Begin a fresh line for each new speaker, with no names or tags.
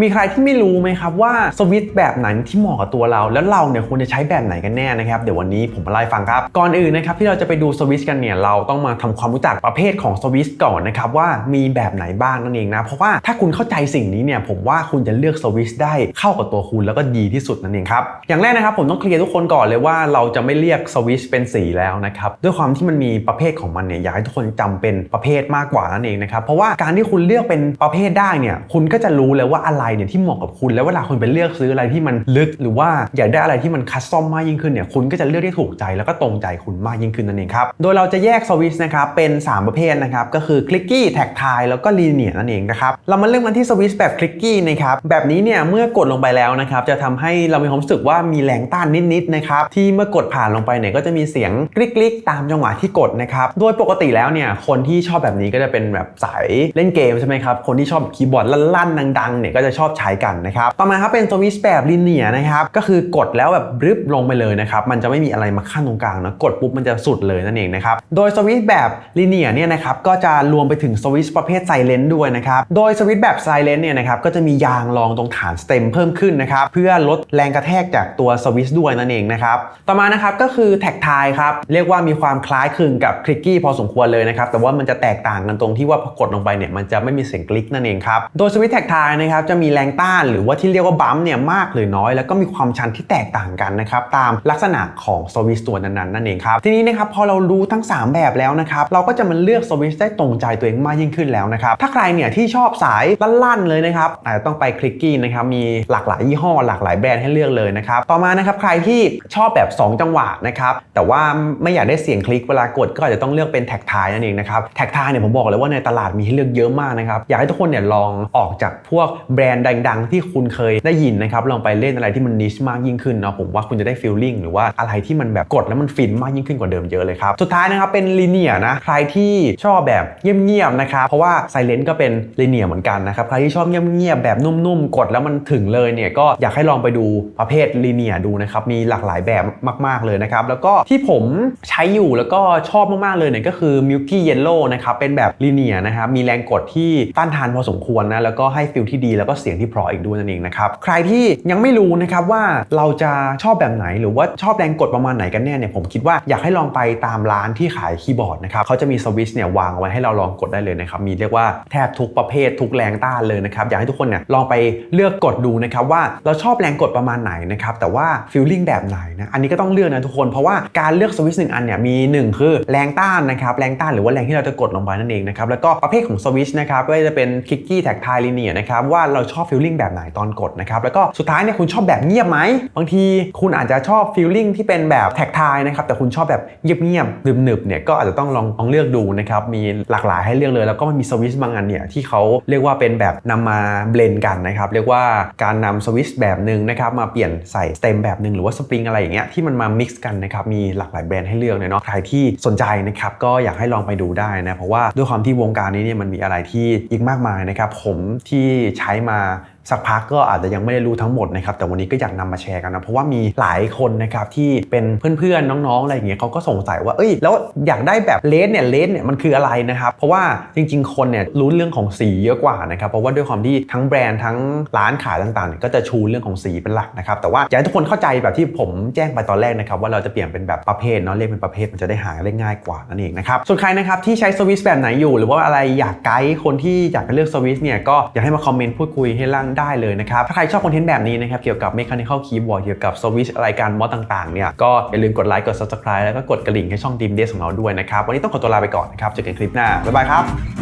มีใครที่ไม่รู้ไหมครับว่าสวิตช์แบบไหนที่เหมาะกับตัวเรา แล้วเราเนี่ยควรจะใช้แบบไหนกันแน่นะครับเดี๋ยววันนี้ผมมาไล่ฟังครับ ก่อนอื่นนะครับที่เราจะไปดูสวิตช์กันเนี่ยเราต้องมาทำความรู้จักประเภทของสวิตช์ก่อนนะครับว่ามีแบบไหนบ้างนั่นเองนะเพราะว่าถ้าคุณเข้าใจสิ่งนี้เนี่ยผมว่าคุณจะเลือกสวิตช์ได้เข้ากับตัวคุณแล้วก็ดีที่สุดนั่นเองครับอย่างแรกนะครับผมต้องเคลียร์ทุกคนก่อนเลยว่าเราจะไม่เรียกสวิตช์เป็นสีแล้วนะครับด้วยความที่มันมีประเภทของมันเนี่ยอยากให้ทุกคนจำเป็นประเภทมากกว่านั่นเองนะครับเพราะว่าการที่คุณเลือกเป็นประเภทได้เนี่ยคุณก็จะรู้เลยว่าอะไรเนี่ยที่เหมาะกับคุณ แล้วเวลาคุณไปเลือกซื้ออะไรที่มันลึก หรือว่าอยากได้อะไรที่มันคัสตอมมากยิ่งขึ้นเนี่ยคุณก็จะเลือกได้ถูกใจแล้วก็ตรงใจคุณมากยิ่งขึ้นนั่นเองครับโดยเราจะแยกสวิตช์นะครับเป็น 3 ประเภทนะครับก็คือคลิกกี้แท็กทายแล้วก็ลีเนียนั่นเองนะครับเรามาเริ่มกันที่สวิตช์แบบคลิกกี้นะครับแบบนี้เนี่ยเมื่อกดลงไปแล้วนะครับจะทำให้เรามีความรู้สึกว่ามีแรงต้านนิดๆนะครับที่เมื่อกดผ่านลงไปเนี่ยก็จะมีเสียงกริ๊กๆตามจังหวะที่กดนะครับโดยปกติแล้วเนี่ยคนที่ชอบแบบนี้ก็จะเป็นแบบสายเล่นเกมใช่ไหมครับคนที่ชอบคีย์บอร์ดลั่นๆดังๆเนี่ยก็จะชอบใช้กันนะครับ ต่อมาครับเป็นสวิตช์แบบลีเนียนะครับ ก็คือกดแล้วแบบรึบลงไปเลยนะครับ มันจะไม่มีอะไรมาขั้นตรงกลางนะ กดปุ๊บมันจะสุดเลยนั่นเองนะครับ โดยสวิตช์แบบลีเนียเนี่ยนะครับ ก็จะรวมไปถึงสวิตช์ประเภทไซเลนต์ด้วยนะครับ โดยสวิตช์แบบไซเลนต์เนี่ยนะครับ ก็จะมียางรองตรงฐานสเต็มเพิ่มขึ้นนะครับ เพื่อลดแรงกระแทกจากตัวสวิตช์ด้วยนั่นเองนะครับ ต่อมานะครับก็คือแท็กทายครับ เรียกว่ามีความคล้ายคลึงกับคลิกกี้พอสมควรเลยนะครับ แต่ว่ามันจะแตกต่างกันตรงที่ว่าพอกดลงไปเนี่ยมันจะไม่มีเสียงคลิกนั่นเองครับ โดยสวิตช์แท็กทายนะครับจะมีแรงต้านหรือว่าที่เรียกว่าบัมเนี่ยมากหรือน้อย แล้วก็มีความชันที่แตกต่างกันนะครับตามลักษณะของสวิตช์ตัวนั้นๆนั่นเองครับทีนี้นะครับพอเรารู้ทั้ง 3 แบบแล้วนะครับเราก็จะมาเลือกสวิตช์ได้ตรงใจตัวเองมากยิ่งขึ้นแล้วนะครับถ้าใครเนี่ยที่ชอบสายลั่นๆเลยนะครับอาจจะต้องไปคลิกกี้นะครับมีหลากหลายยี่ห้อหลากหลายแบรนด์ให้เลือกเลยนะครับต่อมานะครับใครที่ชอบแบบ 2 จังหวะนะครับแต่ว่าไม่อยากได้เสียงคลิกเวลากดก็อาจจะต้องเลือกเป็นแท็กทายนั่นเองนะครับแท็กทายเนี่ยผมบอกเลยว่าในตลาดมีให้เลือกเยอะมากนะครับอยากให้ทุกคนเนี่ยลองออกจากพวกแบรนด์ดัง ๆ ที่คุณเคยได้ยินนะครับลองไปเล่นอะไรที่มันนิชมากยิ่งขึ้นเนาะผมว่าคุณจะได้ฟีลลิ่งหรือว่าอะไรที่มันแบบกดแล้วมันฟินมากยิ่งขึ้นกว่าเดิมเยอะเลยครับสุดท้ายนะครับเป็นลีเนียนะใครที่ชอบแบบเงียบๆนะครับเพราะว่าไซเลนต์ก็เป็นลีเนียเหมือนกันนะครับใครที่ชอบเงียบๆแบบนุ่มๆ กดแล้วมันถึงเลยเนี่ยก็อยากให้ลองไปดูประเภทลีเนียดูนะครับมีหลากหลายแบบมาก ๆเลยนะครับแล้วก็ที่ผมใช้อยู่แล้วก็ชอบมากๆเลยเนี่ยก็คือ Milky Yellow นะครับเป็นแบบลีเนียนะครับมีแรงกดที่ต้านทานพอสมควรนะแล้วก็ให้ฟิลที่ดีแล้วก็เสียงที่เพราะอีกด้วยนั่นเองนะครับใครที่ยังไม่รู้นะครับว่าเราจะชอบแบบไหนหรือว่าชอบแรงกดประมาณไหนกันแน่เนี่ยผมคิดว่าอยากให้ลองไปตามร้านที่ขายคีย์บอร์ดนะครับเขาจะมีสวิตช์เนี่ยวางเอาไว้ให้เราลองกดได้เลยนะครับมีเรียกว่าแทบทุกประเภททุกแรงต้านเลยนะครับอยากให้ทุกคนเนี่ยลองไปเลือกกดดูนะครับว่าเราชอบแรงกดประมาณไหนนะครับแต่ว่าฟีลลิ่งแบบไหนนะอันนี้ก็ต้องเลือกนะทุกคนเพราะว่าการเลือกสวิตช์หนึ่งอันเนี่ยมีหนึ่งคือแรงต้านนะครับแรงต้านหรือว่าแรงที่เราจะกดลงไปนั่นเองนะครับแล้วก็ประเภทของสวิตช์นะครับก็จะเป็นคิกกี้แท็กทลีเนียนะครับว่าเราชอบฟีลลิ่งแบบไหนตอนกดนะครับแล้วก็สุดท้ายเนี่ยคุณชอบแบบเงียบไหมบางทีคุณอาจจะชอบฟีลลิ่งที่เป็นแบบแท็กทายนะครับแต่คุณชอบแบบเงียบๆหนึบๆเนี่ยก็อาจจะต้องลองลองเลือกดูนะครับมีหลากหลายให้เลือกเลย แล้วก็มันมีสวิตช์บางอันเนี่ยที่เขาเรียกว่าเป็นแบบนำมาเบลนกันนะครับเรียกว่าการนำสวิตช์แบบหนึ่งนะครับมาเปลี่ยนใส่สเต็มแบบหนึ่งหรือว่าสปริงอะไรอย่างเงี้ยที่มันมา mix กันนะครับมีหลากหลายแบรนด์ให้เลือกเลยเนาะใครที่สนใจนะครับก็อยากให้ลองไปดูได้นะเพราะว่าด้วยความที่วงการนี้เนี่ยมันมีอะไรที่อีกมากมายนะครับผมที่ใช้มา kita. สักพักก็อาจจะยังไม่ได้รู้ทั้งหมดนะครับแต่วันนี้ก็อยากนำมาแชร์กันนะเพราะว่ามีหลายคนนะครับที่เป็นเพื่อนๆน้องๆอะไรอย่างเงี้ยเขาก็สงสัยว่าเอ้ยแล้วอยากได้แบบเลสเนี่ยเลสเนี่ยมันคืออะไรนะครับเพราะว่าจริง ๆ คนเนี่ยรู้เรื่องของสีเยอะกว่านะครับเพราะว่าด้วยความที่ทั้งแบรนด์ทั้งร้านขายต่างๆ ก็จะชูเรื่องของสีเป็นหลักนะครับแต่ว่าอยากให้ทุกคนเข้าใจแบบที่ผมแจ้งไปตอนแรกนะครับว่าเราจะเปลี่ยนเป็นแบบประเภทเนาะเรียกเป็นประเภทมันจะได้หาได้ง่ายกว่านั่นเองนะครับส่วนใครนะครับที่ใช้สวิตช์แบบไหนอยู่ หรือว่าอะไรอยากไกด์คนที่อยากจะเลือกสวิตช์เนี่ยก็อยากให้มาคอมเมนต์พูดคุยให้ล่างได้เลยนะครับ ถ้าใครชอบคอนเทนต์แบบนี้นะครับ เกี่ยวกับ Mechanical Keyboard เกี่ยวกับสวิชรายการมอดต่างๆเนี่ยก็อย่าลืมกดไลค์กด Subscribe แล้วก็กดกระดิ่งให้ช่องดีมเดสของเราด้วยนะครับวันนี้ต้องขอตัวลาไปก่อนนะครับเจอกันคลิปหน้าบ๊ายบายครับ